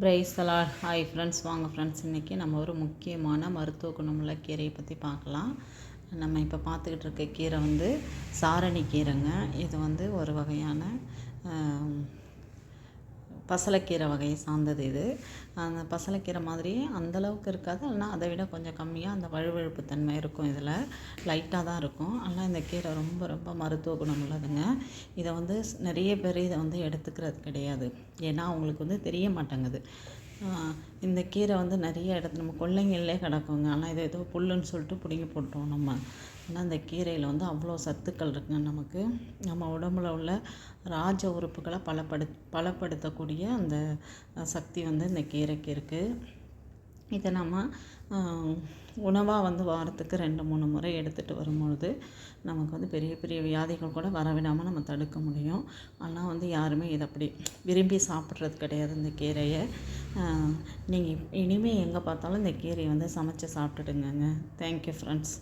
பிரைஸ்தலா hi friends வாங்க friends இன்றைக்கி நம்ம ஒரு முக்கியமான மருத்துவ குணமுள்ள கீரையை பற்றி பார்க்கலாம். நம்ம இப்போ பார்த்துக்கிட்டு இருக்க கீரை வந்து சாரணி கீரைங்க. இது வந்து ஒரு வகையான பசலைக்கீரை வகையை சார்ந்தது இது. அந்த பசலைக்கீரை மாதிரி அந்தளவுக்கு இருக்காது. ஆனால் அதை விட கொஞ்சம் கம்மியாக அந்த வழுவழுப்பு தன்மை இருக்கும் இதில். லைட்டாக தான் இருக்கும். ஆனால் இந்த கீரை ரொம்ப ரொம்ப மருத்துவ குணம் உள்ளதுங்க. இதை வந்து நிறைய பேர் இதை வந்து எடுத்துக்கிறது கிடையாது. ஏன்னா அவங்களுக்கு வந்து தெரிய மாட்டேங்குது. இந்த கீரை வந்து நிறைய இடத்துல நம்ம கொள்ளைங்கள்லே கிடக்குங்க. ஆனால் இது ஏதோ புல்லுன்னு சொல்லிட்டு பிடுங்கி போட்டோம் நம்ம. ஆனால் அந்த கீரையில் வந்து அவ்வளோ சத்துக்கள் இருக்குங்க நமக்கு. நம்ம உடம்புல உள்ள ராஜ உறுப்புகளை பலப்படு பலப்படுத்தக்கூடிய அந்த சக்தி வந்து இந்த கீரைக்கு இருக்குது இதை நம்ம உணவாக வந்து வாரத்துக்கு ரெண்டு மூணு முறை எடுத்துகிட்டு வரும்பொழுது நமக்கு வந்து பெரிய பெரிய வியாதிகள் கூட வரவிடாமல் நம்ம தடுக்க முடியும். ஆனால் வந்து யாருமே இதை அப்படி விரும்பி சாப்பிட்றது கிடையாது இந்த கீரையை. நீங்கள் இனிமேல் எங்கே பார்த்தாலும் இந்த கீரையை வந்து சமைச்சு சாப்பிட்டுடுங்க தேங்க்யூ ஃப்ரெண்ட்ஸ்